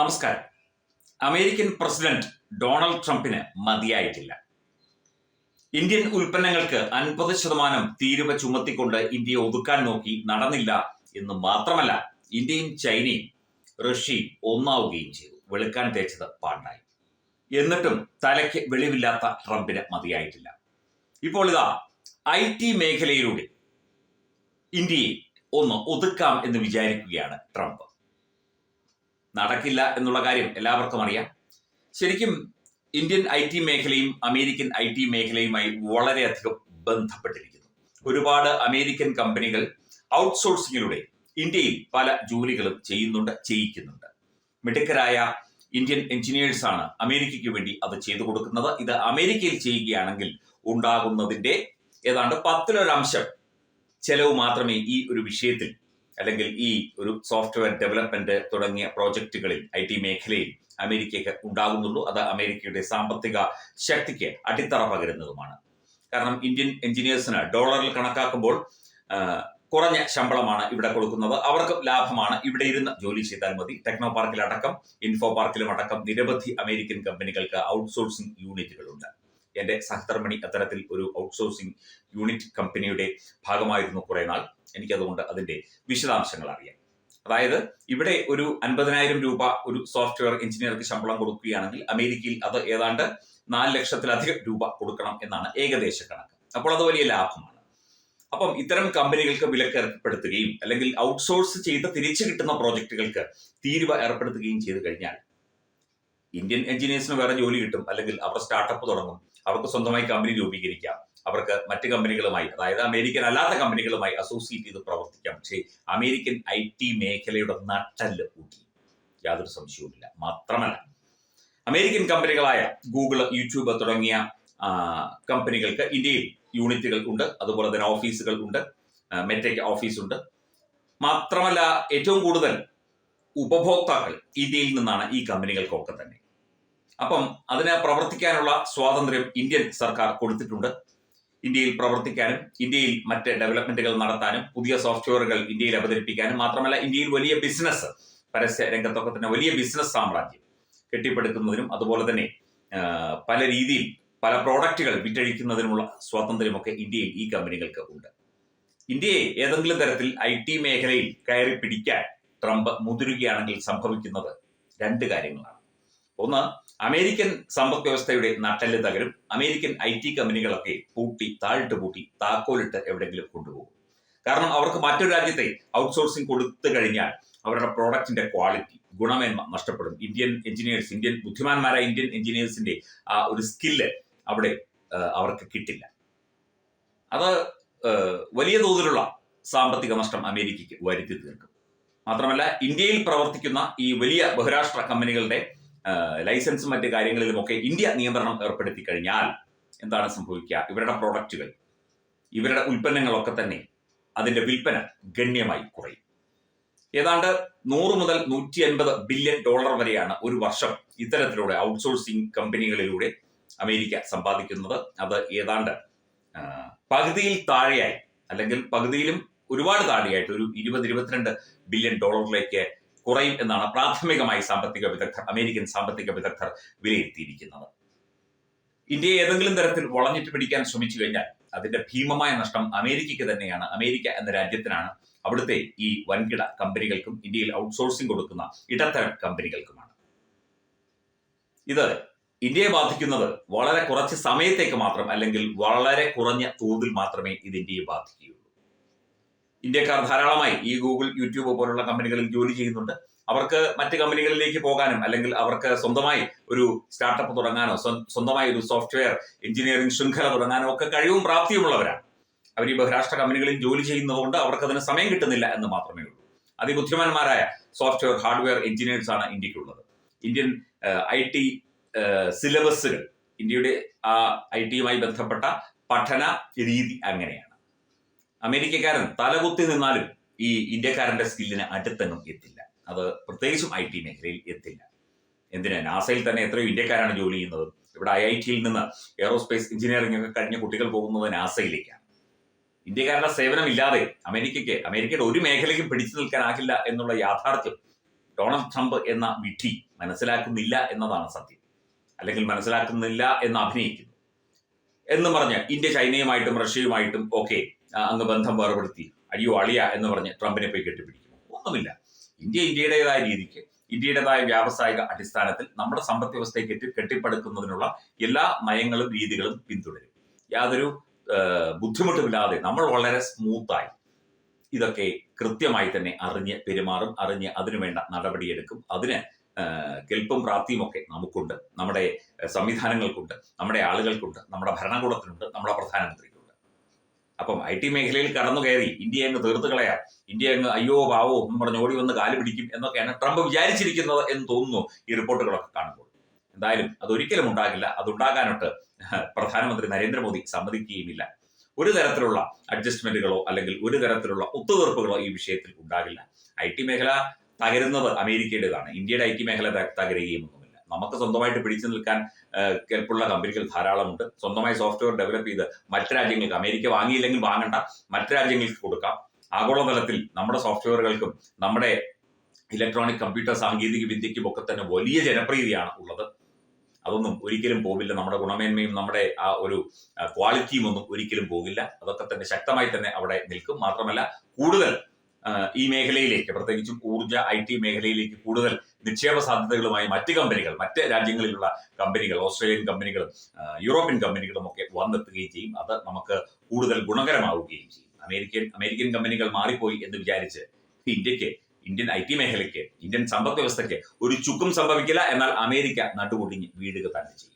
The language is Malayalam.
നമസ്കാരം. അമേരിക്കൻ പ്രസിഡന്റ് ഡൊണാൾഡ് ട്രംപിന് മതിയായിട്ടില്ല. ഇന്ത്യൻ ഉൽപ്പന്നങ്ങൾക്ക് അൻപത് ശതമാനം തീരുവ ചുമത്തിക്കൊണ്ട് ഇന്ത്യയെ ഒതുക്കാൻ നോക്കി നടന്നില്ല എന്ന് മാത്രമല്ല ഇന്ത്യയും ചൈനയും റഷ്യയും ഒന്നാവുകയും ചെയ്തു. വെളുക്കാൻ തേച്ചത് പാണ്ടായി എന്നിട്ടും തലയ്ക്ക് വെളിവില്ലാത്ത ട്രംപിന് മതിയായിട്ടില്ല. ഇപ്പോൾ ഇതാ ഐ ടി മേഖലയിലൂടെ ഇന്ത്യയെ ഒന്ന് ഒതുക്കാം എന്ന് വിചാരിക്കുകയാണ് ട്രംപ്. നടക്കില്ല എന്നുള്ള കാര്യം എല്ലാവർക്കും അറിയാം. ശരിക്കും ഇന്ത്യൻ ഐ ടി മേഖലയും അമേരിക്കൻ ഐ ടി മേഖലയുമായി വളരെയധികം ബന്ധപ്പെട്ടിരിക്കുന്നു. ഒരുപാട് അമേരിക്കൻ കമ്പനികൾ ഔട്ട്സോഴ്സിങ്ങിലൂടെ ഇന്ത്യയിൽ പല ജോലികളും ചെയ്യുന്നുണ്ട് ചെയ്യിക്കുന്നുണ്ട്. മിടുക്കരായ ഇന്ത്യൻ എഞ്ചിനീയേഴ്സാണ് അമേരിക്കയ്ക്ക് വേണ്ടി അത് ചെയ്തു കൊടുക്കുന്നത്. ഇത് അമേരിക്കയിൽ ചെയ്യുകയാണെങ്കിൽ ഉണ്ടാകുന്നതിന്റെ ഏതാണ്ട് പത്തിലൊരംശം ചെലവ് മാത്രമേ ഈ ഒരു വിഷയത്തിൽ അല്ലെങ്കിൽ ഈ ഒരു സോഫ്റ്റ്വെയർ ഡെവലപ്മെന്റ് തുടങ്ങിയ പ്രോജക്റ്റുകളിൽ ഐ ടി മേഖലയിൽ അമേരിക്കയ്ക്ക് ഉണ്ടാകുന്നുള്ളൂ. അത് അമേരിക്കയുടെ സാമ്പത്തിക ശക്തിക്ക് അടിത്തറ പകരുന്നതുമാണ്. കാരണം ഇന്ത്യൻ എഞ്ചിനീയേഴ്സിന് ഡോളറിൽ കണക്കാക്കുമ്പോൾ കുറഞ്ഞ ശമ്പളമാണ് ഇവിടെ കൊടുക്കുന്നത്. അവർക്ക് ലാഭമാണ് ഇവിടെ ഇരുന്ന് ജോലി ചെയ്താൽ മതി. ടെക്നോ പാർക്കിലടക്കം ഇൻഫോ പാർക്കിലും അടക്കം നിരവധി അമേരിക്കൻ കമ്പനികൾക്ക് ഔട്ട്സോഴ്സിംഗ് യൂണിറ്റുകളുണ്ട് എന്റെ സഹധർമ്മിണി അത്തരത്തിൽ ഒരു ഔട്ട്സോഴ്സിംഗ് യൂണിറ്റ് കമ്പനിയുടെ ഭാഗമായിരുന്നു കുറെ നാൾ. എനിക്കതുകൊണ്ട് അതിന്റെ വിശദാംശങ്ങൾ അറിയാം. അതായത് ഇവിടെ ഒരു അൻപതിനായിരം രൂപ ഒരു സോഫ്റ്റ്വെയർ എഞ്ചിനീയർക്ക് ശമ്പളം കൊടുക്കുകയാണെങ്കിൽ അമേരിക്കയിൽ അത് ഏതാണ്ട് നാല് ലക്ഷത്തിലധികം രൂപ കൊടുക്കണം എന്നാണ് ഏകദേശ കണക്ക്. അപ്പോൾ അത് വലിയ ലാഭമാണ്. അപ്പം ഇത്തരം കമ്പനികൾക്ക് വിലക്ക് ഏർപ്പെടുത്തുകയും അല്ലെങ്കിൽ ഔട്ട്സോഴ്സ് ചെയ്ത് തിരിച്ചു കിട്ടുന്ന പ്രോജക്റ്റുകൾക്ക് തീരുവ ഏർപ്പെടുത്തുകയും ചെയ്തു കഴിഞ്ഞാൽ ഇന്ത്യൻ എഞ്ചിനീയേഴ്സിന് വേറെ ജോലി കിട്ടും അല്ലെങ്കിൽ അവർ സ്റ്റാർട്ടപ്പ് തുടങ്ങും. അവർക്ക് സ്വന്തമായി കമ്പനി രൂപീകരിക്കാം. അവർക്ക് മറ്റ് കമ്പനികളുമായി അതായത് അമേരിക്കൻ അല്ലാത്ത കമ്പനികളുമായി അസോസിയേറ്റ് ചെയ്ത് പ്രവർത്തിക്കാം. പക്ഷേ അമേരിക്കൻ ഐ ടി മേഖലയുടെ നട്ടൽ കൂട്ടി. യാതൊരു സംശയവുമില്ല മാത്രമല്ല അമേരിക്കൻ കമ്പനികളായ ഗൂഗിൾ യൂട്യൂബ് തുടങ്ങിയ കമ്പനികൾക്ക് ഇന്ത്യയിൽ യൂണിറ്റുകൾ ഉണ്ട്. അതുപോലെ തന്നെ ഓഫീസുകൾ ഉണ്ട്. മെറ്റയ്ക്ക് ഓഫീസുണ്ട് മാത്രമല്ല ഏറ്റവും കൂടുതൽ ഉപഭോക്താക്കൾ ഇന്ത്യയിൽ നിന്നാണ് ഈ കമ്പനികൾക്കൊക്കെ തന്നെ. അപ്പം അതിന് പ്രവർത്തിക്കാനുള്ള സ്വാതന്ത്ര്യം ഇന്ത്യൻ സർക്കാർ കൊടുത്തിട്ടുണ്ട്. ഇന്ത്യയിൽ പ്രവർത്തിക്കാനും ഇന്ത്യയിൽ മറ്റ് ഡെവലപ്മെന്റുകൾ നടത്താനും പുതിയ സോഫ്റ്റ്വെയറുകൾ ഇന്ത്യയിൽ അവതരിപ്പിക്കാനും മാത്രമല്ല ഇന്ത്യയിൽ വലിയ ബിസിനസ് പരസ്യ രംഗത്തൊക്കെ തന്നെ വലിയ ബിസിനസ് സാമ്രാജ്യം കെട്ടിപ്പടുക്കുന്നതിനും അതുപോലെ തന്നെ പല രീതിയിൽ പല പ്രോഡക്റ്റുകൾ വിറ്റഴിക്കുന്നതിനുമുള്ള സ്വാതന്ത്ര്യമൊക്കെ ഇന്ത്യയിൽ ഈ കമ്പനികൾക്ക് ഉണ്ട്. ഇന്ത്യയെ ഏതെങ്കിലും തരത്തിൽ ഐ ടി മേഖലയിൽ കയറി പിടിക്കാൻ ട്രംപ് മുതിരുകയാണെങ്കിൽ സംഭവിക്കുന്നത് രണ്ട് കാര്യങ്ങളാണ്. ഒന്ന് അമേരിക്കൻ സമ്പദ് വ്യവസ്ഥയുടെ നട്ടെല്ല് തകരും. അമേരിക്കൻ ഐ ടി കമ്പനികളൊക്കെ പൂട്ടി താഴിട്ട് പൂട്ടി താക്കോലിട്ട് എവിടെയെങ്കിലും കൊണ്ടുപോകും. കാരണം അവർക്ക് മറ്റൊരു രാജ്യത്തെ ഔട്ട്സോഴ്സിംഗ് കൊടുത്തു കഴിഞ്ഞാൽ അവരുടെ പ്രോഡക്റ്റിന്റെ ക്വാളിറ്റി ഗുണമേന്മ നഷ്ടപ്പെടും. ഇന്ത്യൻ എഞ്ചിനീയേഴ്സ് ഇന്ത്യൻ ബുദ്ധിമാന്മാരായ ഇന്ത്യൻ എഞ്ചിനീയേഴ്സിന്റെ ആ ഒരു സ്കില്ല് അവിടെ അവർക്ക് കിട്ടില്ല. അത് വലിയ തോതിലുള്ള സാമ്പത്തിക നഷ്ടം അമേരിക്കയ്ക്ക് വരുത്തി തീർക്കും. മാത്രമല്ല ഇന്ത്യയിൽ പ്രവർത്തിക്കുന്ന ഈ വലിയ ബഹുരാഷ്ട്ര കമ്പനികളുടെ ലൈസൻസും മറ്റ് കാര്യങ്ങളിലുമൊക്കെ ഇന്ത്യ നിയന്ത്രണം ഏർപ്പെടുത്തി കഴിഞ്ഞാൽ എന്താണ് സംഭവിക്കുക? ഇവരുടെ പ്രോഡക്റ്റുകൾ ഇവരുടെ ഉൽപ്പന്നങ്ങളൊക്കെ തന്നെ അതിന്റെ വിൽപ്പന ഗണ്യമായി കുറയും. ഏതാണ്ട് നൂറ് മുതൽ നൂറ്റി അൻപത് ബില്യൺ ഡോളർ വരെയാണ് ഒരു വർഷം ഇത്തരത്തിലൂടെ ഔട്ട്സോഴ്സിംഗ് കമ്പനികളിലൂടെ അമേരിക്ക സമ്പാദിക്കുന്നത്. അത് ഏതാണ്ട് പകുതിയിൽ താഴെയായി അല്ലെങ്കിൽ പകുതിയിലും ഒരുപാട് താഴെയായിട്ട് ഒരു ഇരുപത് ഇരുപത്തിരണ്ട് ബില്യൺ ഡോളറിലേക്ക് കുറയും എന്നാണ് പ്രാഥമികമായി സാമ്പത്തിക വിദഗ്ധർ അമേരിക്കൻ സാമ്പത്തിക വിദഗ്ധർ വിലയിരുത്തിയിരിക്കുന്നത്. ഇന്ത്യയെ ഏതെങ്കിലും തരത്തിൽ വളഞ്ഞിട്ട് പിടിക്കാൻ ശ്രമിച്ചു കഴിഞ്ഞാൽ അതിന്റെ ഭീമമായ നഷ്ടം അമേരിക്കയ്ക്ക് തന്നെയാണ്. അമേരിക്ക എന്ന രാജ്യത്തിനാണ് അവിടുത്തെ ഈ വൻകിട കമ്പനികൾക്കും ഇന്ത്യയിൽ ഔട്ട്സോഴ്സിംഗ് കൊടുക്കുന്ന ഇടത്തരം കമ്പനികൾക്കുമാണ്. ഇത് ഇന്ത്യയെ ബാധിക്കുന്നത് വളരെ കുറച്ച് സമയത്തേക്ക് മാത്രം അല്ലെങ്കിൽ വളരെ കുറഞ്ഞ തോതിൽ മാത്രമേ ഇത് ഇന്ത്യയെ ബാധിക്കുകയുള്ളൂ. ഇന്ത്യക്കാർ ധാരാളമായി ഈ ഗൂഗിൾ യൂട്യൂബ് പോലുള്ള കമ്പനികളിൽ ജോലി ചെയ്യുന്നുണ്ട്. അവർക്ക് മറ്റ് കമ്പനികളിലേക്ക് പോകാനും അല്ലെങ്കിൽ അവർക്ക് സ്വന്തമായി ഒരു സ്റ്റാർട്ടപ്പ് തുടങ്ങാനോ സ്വന്തമായി ഒരു സോഫ്റ്റ്വെയർ എഞ്ചിനീയറിംഗ് ശൃംഖല തുടങ്ങാനോ ഒക്കെ കഴിവും പ്രാപ്തിയുമുള്ളവരാണ്. അവർ ഈ ബഹുരാഷ്ട്ര കമ്പനികളിൽ ജോലി ചെയ്യുന്നതുകൊണ്ട് അവർക്ക് അതിന് സമയം കിട്ടുന്നില്ല എന്ന് മാത്രമേ ഉള്ളൂ. അതിബുദ്ധിമാന്മാരായ സോഫ്റ്റ്വെയർ ഹാർഡ്വെയർ എഞ്ചിനീയേഴ്സ് ആണ് ഇന്ത്യക്കുള്ളത്. ഇന്ത്യൻ ഐ ടി സിലബസുകൾ ഇന്ത്യയുടെ ആ ഐ ടിയുമായി ബന്ധപ്പെട്ട പഠന രീതി അങ്ങനെയാണ്. അമേരിക്കക്കാരൻ തലകുത്തി നിന്നാലും ഈ ഇന്ത്യക്കാരന്റെ സ്കില്ലിന് അടുത്തെങ്ങും എത്തില്ല. അത് പ്രത്യേകിച്ചും ഐ ടി മേഖലയിൽ എത്തില്ല. എന്തിനാ? നാസയിൽ തന്നെ എത്രയോ ഇന്ത്യക്കാരാണ് ജോലി ചെയ്യുന്നത്. ഇവിടെ ഐ ഐ ടിയിൽ നിന്ന് എയറോസ്പേസ് എഞ്ചിനീയറിംഗ് ഒക്കെ കഴിഞ്ഞ കുട്ടികൾ പോകുന്നത് നാസയിലേക്കാണ്. ഇന്ത്യക്കാരുടെ സേവനം ഇല്ലാതെ അമേരിക്കയ്ക്ക് അമേരിക്കയുടെ ഒരു മേഖലയ്ക്കും പിടിച്ചു നിൽക്കാനാകില്ല എന്നുള്ള യാഥാർത്ഥ്യം ഡൊണാൾഡ് ട്രംപ് എന്ന വിധി മനസ്സിലാക്കുന്നില്ല എന്നതാണ് സത്യം. അല്ലെങ്കിൽ മനസ്സിലാക്കുന്നില്ല എന്ന് അഭിനയിക്കുന്നു. എന്ന് പറഞ്ഞ് ഇന്ത്യ ചൈനയുമായിട്ടും റഷ്യയുമായിട്ടും ഒക്കെ അങ്ങ് ബന്ധം വേർപെടുത്തി. അയ്യോ അളിയ എന്ന് പറഞ്ഞ് ട്രംപിനെ പോയി കെട്ടിപ്പിടിക്കുന്നു. ഒന്നുമില്ല. ഇന്ത്യ ഇന്ത്യയുടേതായ രീതിക്ക് ഇന്ത്യയുടേതായ വ്യാവസായിക അടിസ്ഥാനത്തിൽ നമ്മുടെ സമ്പദ് വ്യവസ്ഥയെ കെട്ടി കെട്ടിപ്പടുക്കുന്നതിനുള്ള എല്ലാ നയങ്ങളും രീതികളും പിന്തുടരും. യാതൊരു ബുദ്ധിമുട്ടുമില്ലാതെ നമ്മൾ വളരെ സ്മൂത്തായി ഇതൊക്കെ കൃത്യമായി തന്നെ അറിഞ്ഞ് പെരുമാറും അറിഞ്ഞ് അതിനുവേണ്ട നടപടിയെടുക്കും. അതിന് കെൽപ്പും പ്രാപ്തിയും ഒക്കെ നമുക്കുണ്ട്. നമ്മുടെ സംവിധാനങ്ങൾക്കുണ്ട് നമ്മുടെ ആളുകൾക്കുണ്ട് നമ്മുടെ ഭരണകൂടത്തിനുണ്ട് നമ്മുടെ പ്രധാനമന്ത്രിക്കുണ്ട്. അപ്പം ഐ ടി മേഖലയിൽ കടന്നു കയറി ഇന്ത്യ അങ്ങ് തീർത്ത് കളയാം. ഇന്ത്യ അങ്ങ് അയ്യോ പാവോ എന്ന് പറഞ്ഞ് ഓടി വന്ന് കാൽ പിടിക്കും എന്നൊക്കെയാണ് ട്രംപ് വിചാരിച്ചിരിക്കുന്നത് എന്ന് തോന്നുന്നു ഈ റിപ്പോർട്ടുകളൊക്കെ കാണുമ്പോൾ. എന്തായാലും അതൊരിക്കലും ഉണ്ടാകില്ല. അതുണ്ടാകാനൊട്ട് പ്രധാനമന്ത്രി നരേന്ദ്രമോദി സമ്മതിക്കുകയുമില്ല. ഒരു തരത്തിലുള്ള അഡ്ജസ്റ്റ്മെന്റുകളോ അല്ലെങ്കിൽ ഒരു തരത്തിലുള്ള ഒത്തുതീർപ്പുകളോ ഈ വിഷയത്തിൽ ഉണ്ടാകില്ല. ഐ ടി മേഖല തകരുന്നത് അമേരിക്കയുടേതാണ്. ഇന്ത്യയുടെ ഐ ടി മേഖല തകരുകയും നമുക്ക് സ്വന്തമായിട്ട് പിടിച്ചു നിൽക്കാൻ കെൽപ്പുള്ള കമ്പനികൾ ധാരാളമുണ്ട്. സ്വന്തമായി സോഫ്റ്റ്വെയർ ഡെവലപ്പ് ചെയ്ത് മറ്റു രാജ്യങ്ങൾക്ക് അമേരിക്ക വാങ്ങിയില്ലെങ്കിൽ വാങ്ങണ്ട മറ്റു രാജ്യങ്ങൾക്ക് കൊടുക്കാം. ആഗോളതലത്തിൽ നമ്മുടെ സോഫ്റ്റ്വെയറുകൾക്കും നമ്മുടെ ഇലക്ട്രോണിക് കമ്പ്യൂട്ടർ സാങ്കേതിക വിദ്യയ്ക്കും ഒക്കെ തന്നെ വലിയ ജനപ്രീതിയാണ് ഉള്ളത്. അതൊന്നും ഒരിക്കലും പോവില്ല. നമ്മുടെ ഗുണമേന്മയും നമ്മുടെ ആ ഒരു ക്വാളിറ്റിയും ഒന്നും ഒരിക്കലും പോകില്ല അതൊക്കെ തന്നെ ശക്തമായി തന്നെ അവിടെ നിൽക്കും. മാത്രമല്ല കൂടുതൽ ഈ മേഖലയിലേക്ക് പ്രത്യേകിച്ചും ഊർജ ഐ ടി മേഖലയിലേക്ക് കൂടുതൽ നിക്ഷേപ സാധ്യതകളുമായി മറ്റ് കമ്പനികൾ മറ്റ് രാജ്യങ്ങളിലുള്ള കമ്പനികൾ ഓസ്ട്രേലിയൻ കമ്പനികളും യൂറോപ്യൻ കമ്പനികളും ഒക്കെ വന്നെത്തുകയും ചെയ്യും. അത് നമുക്ക് കൂടുതൽ ഗുണകരമാവുകയും ചെയ്യും. അമേരിക്കൻ അമേരിക്കൻ കമ്പനികൾ മാറിപ്പോയി എന്ന് വിചാരിച്ച് ഇന്ത്യയ്ക്ക് ഇന്ത്യൻ ഐ ടി മേഖലയ്ക്ക് ഇന്ത്യൻ സമ്പദ് വ്യവസ്ഥയ്ക്ക് ഒരു ചുക്കും സംഭവിക്കില്ല. എന്നാൽ അമേരിക്ക നടുപൊടിഞ്ഞ് വീഴുക തന്നെ ചെയ്യും